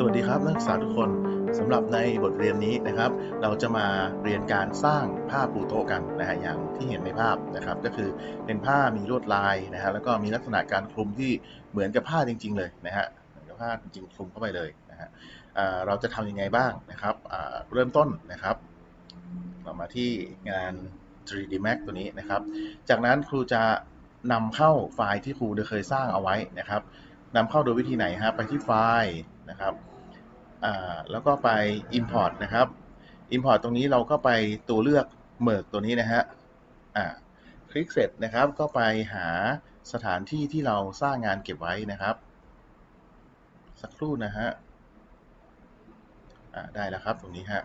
สวัสดีครับนักศึกษาทุกคนสำหรับในบทเรียนนี้นะครับ เราจะมาเรียนการสร้างผ้าปูโต๊ะกันนะฮะอย่างที่เห็นในภาพนะครับ ก็คือเป็นผ้ามีลวดลายนะฮะแล้วก็มีลักษณะการคลุมที่เหมือนกับผ้าจริง ๆ เลยนะฮะเหมือนกับผ้าจริงๆคลุมเข้าไปเลยนะฮะเราจะทำยังไงบ้างนะครับเริ่มต้นนะครับ เรามาที่งาน 3D Max ตัวนี้นะครับ จากนั้นครูจะนำเข้าไฟล์ที่ครูเคยสร้างเอาไว้นะครับนำเข้าโดยวิธีไหนฮะไปที่ไฟล์ นะครับแล้วก็ไป Import นะครับ Import ตรงนี้เราก็ไปตัวเลือก Merge ตัวนี้นะฮะคลิกเสร็จนะครับก็ไปหาสถานที่ที่เราสร้างงานเก็บไว้นะครับ สักครู่นะฮะได้แล้วครับตรงนี้ฮะ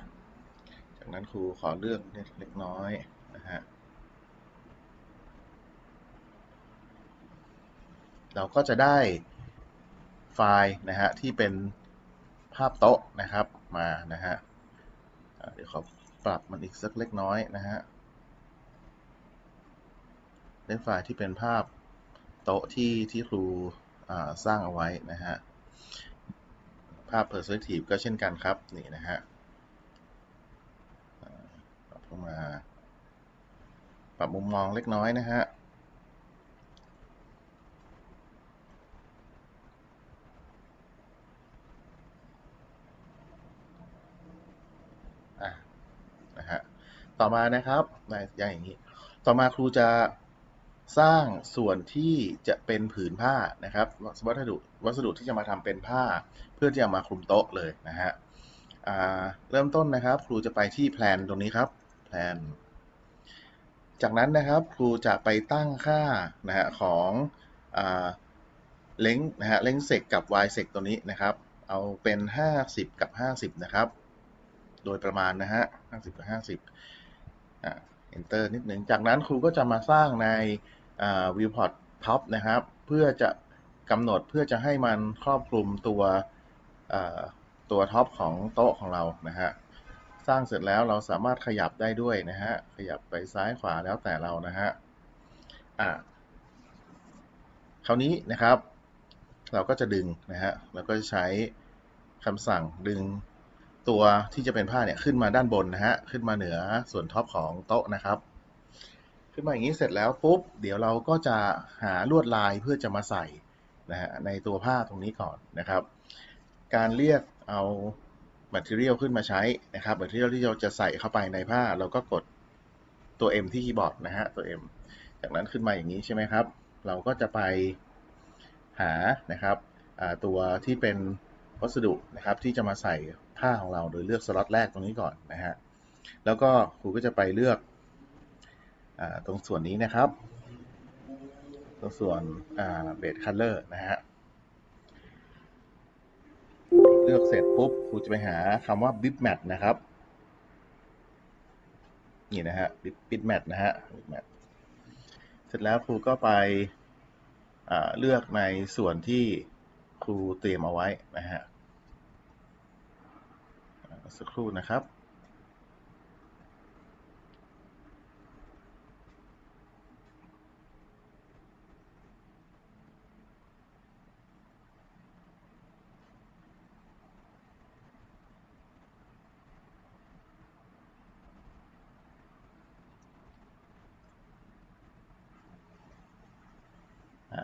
จากนั้นครูขอเลือกเล็กน้อยนะฮะเราก็จะได้ไฟล์นะฮะที่เป็น ภาพโต๊ะนะครับมานะฮะเดี๋ยวขอปรับมันอีกสักเล็กน้อยนะฮะได้ไฟล์ที่เป็นภาพโต๊ะที่ที่ครูสร้างเอาไว้นะฮะภาพ perspective ก็เช่นกันครับนี่นะฮะปรับเข้ามา ปรับมุมมองเล็กน้อยนะฮะ ต่อมานะครับในอย่างอย่างนี้ ต่อมาครูจะสร้างส่วนที่จะเป็นผืนผ้านะครับ วัสดุวัสดุที่จะมาทำเป็นผ้า เพื่อที่จะมาคลุมโต๊ะเลยนะฮะเริ่มต้นนะครับ ครูจะไปที่แพลนตรงนี้ครับแพลนจากนั้นนะครับครูจะไปตั้งค่านะฮะของอ่าเล้งนะฮะเล้งเซกกับ y เซกตัวนี้นะครับ เอาเป็น 50 กับ 50 นะครับ โดยประมาณนะฮะ50 กับ 50 enter นิดหนึ่ง จากนั้นครูก็จะมาสร้างใน viewport top นะครับ เพื่อจะกำหนดเพื่อจะให้มันครอบคลุมตัวตัวท็อปของโต๊ะของเรานะฮะ สร้างเสร็จแล้วเราสามารถขยับได้ด้วยนะฮะ ขยับไปซ้ายขวาแล้วแต่เรานะฮะอ่าคราวนี้นะครับ เราก็จะดึงนะฮะเราก็จะใช้คำสั่งดึง ตัวที่จะเป็นผ้าเนี่ยขึ้นมาด้านบนนะฮะ ขึ้นมาเหนือส่วนท็อปของโต๊ะนะครับ ขึ้นมาอย่างนี้เสร็จแล้วปุ๊บ เดี๋ยวเราก็จะหาลวดลายเพื่อจะมาใส่นะฮะในตัวผ้าตรงนี้ก่อนนะครับ การเรียกเอา material ขึ้นมาใช้นะครับ material ที่เราจะใส่เข้าไปในผ้า เราก็กดตัว M ที่คีย์บอร์ดนะฮะ ตัว M จากนั้นขึ้นมาอย่างนี้ใช่ไหมครับ เราก็จะไปหานะครับตัวที่เป็น วัสดุนะครับที่จะมาใส่ผ้าของเราโดยเลือกสล็อตแรกตรงนี้ก่อนนะฮะแล้วก็ครูก็จะไปเลือกอตรงส่วนนี้นะครับ ตรงส่วนเบสคัลเลอร์นะฮะเลือกเสร็จปุ๊บครูจะไปหาคำว่า bitmap นะครับนี่นะฮะ bitmap นะฮะ bitmap เสร็จแล้วครูก็ไปเลือกในส่วนที่ครูเตรียมเอาไว้นะฮะ สักครู่นะครับ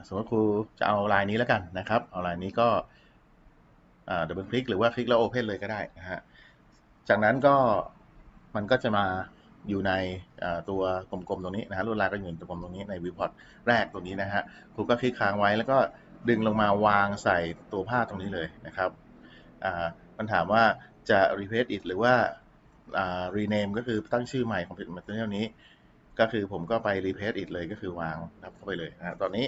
สมมติครูจะเอาลายนี้แล้วกันนะครับ เอาลายนี้ก็ดับเบิลคลิกหรือว่าคลิกแล้วโอเพนเลยก็ได้นะฮะ จากนั้นก็มันก็จะมาอยู่ในตัวกลมๆตรงนี้นะฮะลวดลายก็อยู่ในตัวกลมตรงนี้ในวิวพอร์ตแรกตรงนี้นะฮะครูก็คลิกค้างไว้แล้วก็ดึงลงมาวางใส่ตัวผ้าตรงนี้เลยนะครับอ่ามันถามว่าจะ replace it หรือว่าอ่า rename ก็คือตั้งชื่อใหม่ของ material นี้ ก็คือผมก็ไป replace it เลยก็คือวางทับเข้าไปเลยนะฮะตอนนี้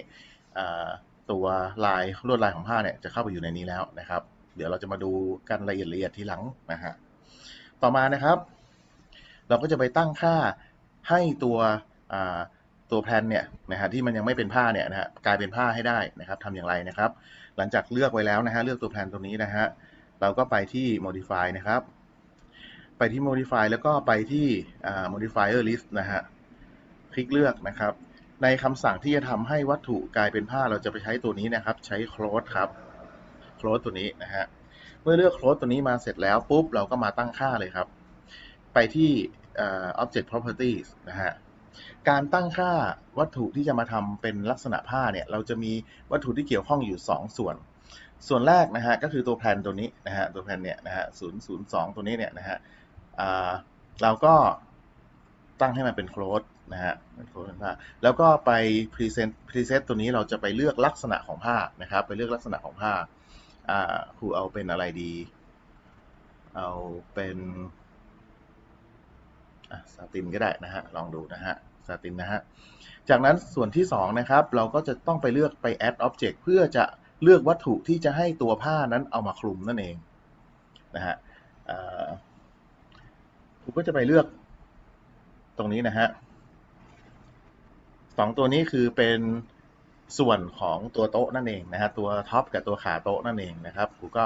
อ่าตัวลายลวดลายของผ้าเนี่ยจะเข้าไปอยู่ในนี้แล้วนะครับ เดี๋ยวเราจะมาดูกันละเอียดละเอียดทีหลังนะฮะ ต่อมานะครับ เราก็จะไปตั้งค่าให้ตัวตัวแพลนเนี่ยนะฮะที่มันยังไม่เป็นผ้าเนี่ยนะฮะกลายเป็นผ้าให้ได้นะครับทำอย่างไรนะครับ หลังจากเลือกไว้แล้วนะฮะเลือกตัวแพลนตรงนี้นะฮะเราก็ไปที่ modify นะครับ ไปที่ modify แล้วก็ไปที่ modifier list นะฮะคลิกเลือกนะครับ ในคำสั่งที่จะทำให้วัตถุกลายเป็นผ้าเราจะไปใช้ตัวนี้นะครับ ใช้ close ครับ close ตัวนี้นะฮะ เมื่อเลือก close ตัวนี้มาเสร็จแล้วปุ๊บเราก็มาตั้งค่าเลยครับ ไปที่ object properties นะฮะการตั้งค่าวัตถุที่จะมาทำเป็นลักษณะผ้าเนี่ย เราจะมีวัตถุที่เกี่ยวข้องอยู่ 2 ส่วน ส่วนแรกนะฮะก็คือตัวแผนตัวนี้นะฮะตัวแผนเนี่ยนะฮะ002ตัวนี้เนี่ยนะฮะเราก็ตั้งให้มันเป็น close นะฮะเป็น close เป็นผ้าแล้วก็ไป present preset ตัวนี้เราจะไปเลือกลักษณะของผ้านะครับ ไปเลือกลักษณะของผ้า อ่าครูเอาเป็นอะไรดี เอาเป็นอะซาตินก็ได้นะฮะ ลองดูนะฮะซาตินนะฮะ จากนั้นส่วนที่สองนะครับ เราก็จะต้องไปเลือกไป add object เพื่อจะเลือกวัตถุที่จะให้ตัวผ้านั้นเอามาคลุมนั่นเองนะฮะเอ่อครูก็จะไปเลือกตรงนี้นะฮะสองตัวนี้คือเป็น ส่วนของตัวโต๊ะนั่นเองนะฮะตัวท็อปกับตัวขาโต๊ะนั่นเองนะครับครูก็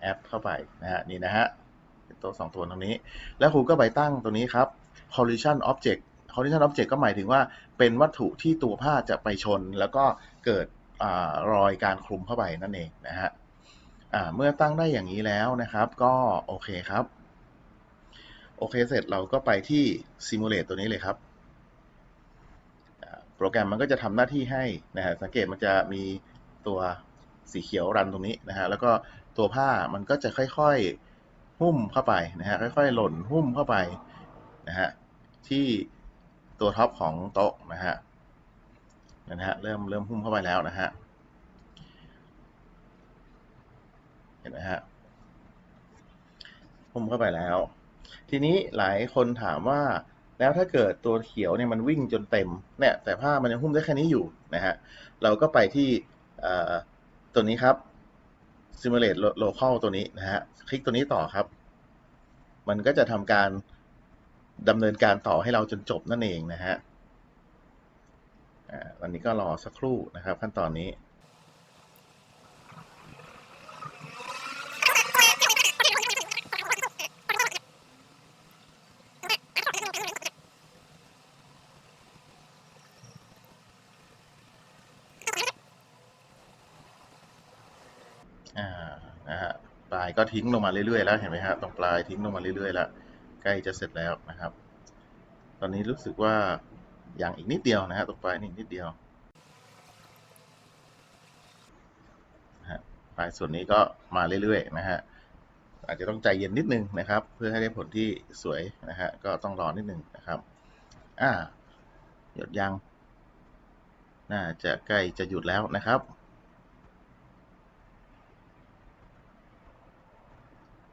แอดเข้าไปนะฮะนี่นะฮะโต๊ะสองตัวตรงนี้ แล้วครูก็ไปตั้งตัวนี้ครับ collision object collision object ก็หมายถึงว่าเป็นวัตถุที่ตัวผ้าจะไปชน แล้วก็เกิดอรอยการคลุมเข้าไปนั่นเองนะฮะเมื่อตั้งได้อย่างนี้แล้วนะครับ ก็โอเคครับ โอเคเสร็จเราก็ไปที่ simulate ตัวนี้เลยครับ โปรแกรมมันก็จะทำหน้าที่ให้นะฮะสังเกตมันจะมีตัวสีเขียวรันตรงนี้นะฮะแล้วก็ตัวผ้ามันก็จะค่อยๆหุ้มเข้าไปนะฮะค่อยๆ หล่นหุ้มเข้าไปนะฮะที่ตัวท็อปของโต๊ะนะฮะนะฮะเริ่มเริ่มหุ้มเข้าไปแล้วนะฮะเห็นไหมฮะหุ้มเข้าไปแล้ว ทีนี้หลายคนถามว่า แล้วถ้าเกิดตัวเขียวเนี่ยมันวิ่งจนเต็มเนี่ยแต่ผ้ามันยังหุ้มได้แค่นี้อยู่นะฮะเราก็ไปที่ตัวนี้ครับ simulate local ตัวนี้นะฮะคลิกตัวนี้ต่อครับ มันก็จะทำการดำเนินการต่อให้เราจนจบนั่นเองนะฮะวันนี้ก็รอสักครู่นะครับขั้นตอนนี้ อ่า นะฮะ ปลาย ก็ทิ้งลงมาเรื่อยๆแล้วเห็นไหมฮะตรงปลายทิ้งลงมาเรื่อยๆแล้วใกล้จะเสร็จแล้วนะครับ ตอนนี้รู้สึกว่าอย่างอีกนิดเดียวนะฮะตรงปลายนี่นิดเดียวนะฮะปลายส่วนนี้ก็มาเรื่อยๆนะฮะอาจจะต้องใจเย็นนิดนึงนะครับ เพื่อให้ได้ผลที่สวยนะฮะก็ต้องรอนิดนึงนะครับอ่าหยดยังน่าจะใกล้จะหยุดแล้วนะครับ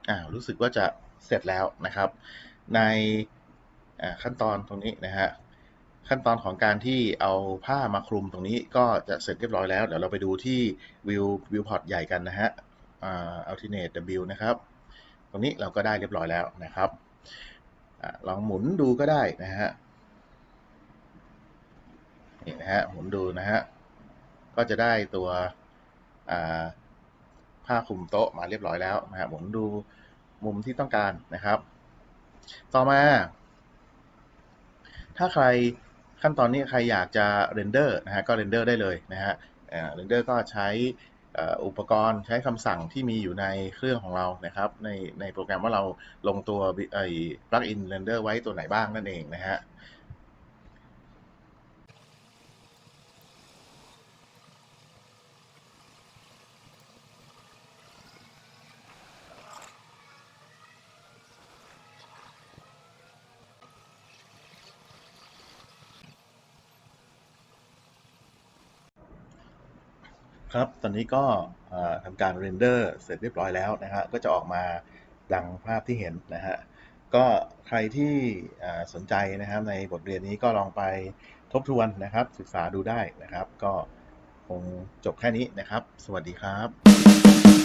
อ่ารู้สึกว่าจะเสร็จแล้วนะครับ ในขั้นตอนตรงนี้นะฮะขั้นตอนของการที่เอาผ้ามาคลุมตรงนี้ก็จะเสร็จเรียบร้อยแล้ว เดี๋ยวเราไปดูที่วิววิวพอร์ตใหญ่กันนะฮะอ่า alternate W นะครับ ตรงนี้เราก็ได้เรียบร้อยแล้วนะครับอลองหมุนดูก็ได้นะฮะนี่นะฮะหมุนดูนะฮะก็จะได้ตัวอ่า ผ้าคลุมโต๊ะมาเรียบร้อยแล้วนะฮะหมุนดูมุมที่ต้องการนะครับ ต่อมา ถ้าใครขั้นตอนนี้ใครอยากจะเรนเดอร์นะฮะก็เรนเดอร์ได้เลยนะฮะเรนเดอร์ก็ใช้อุปกรณ์ใช้คำสั่งที่มีอยู่ในเครื่องของเรานะครับ ในในโปรแกรมว่าเราลงตัวไอ้ plugin render ไว้ตัวไหนบ้างนั่นเองนะฮะ ครับ ตอนนี้ก็ทำการเรนเดอร์เสร็จเรียบร้อยแล้วนะฮะก็จะออกมาดังภาพที่เห็นนะฮะ ก็ใครที่สนใจนะครับในบทเรียนนี้ก็ลองไปทบทวนนะครับ ศึกษาดูได้นะครับ ก็คงจบแค่นี้นะครับ สวัสดีครับ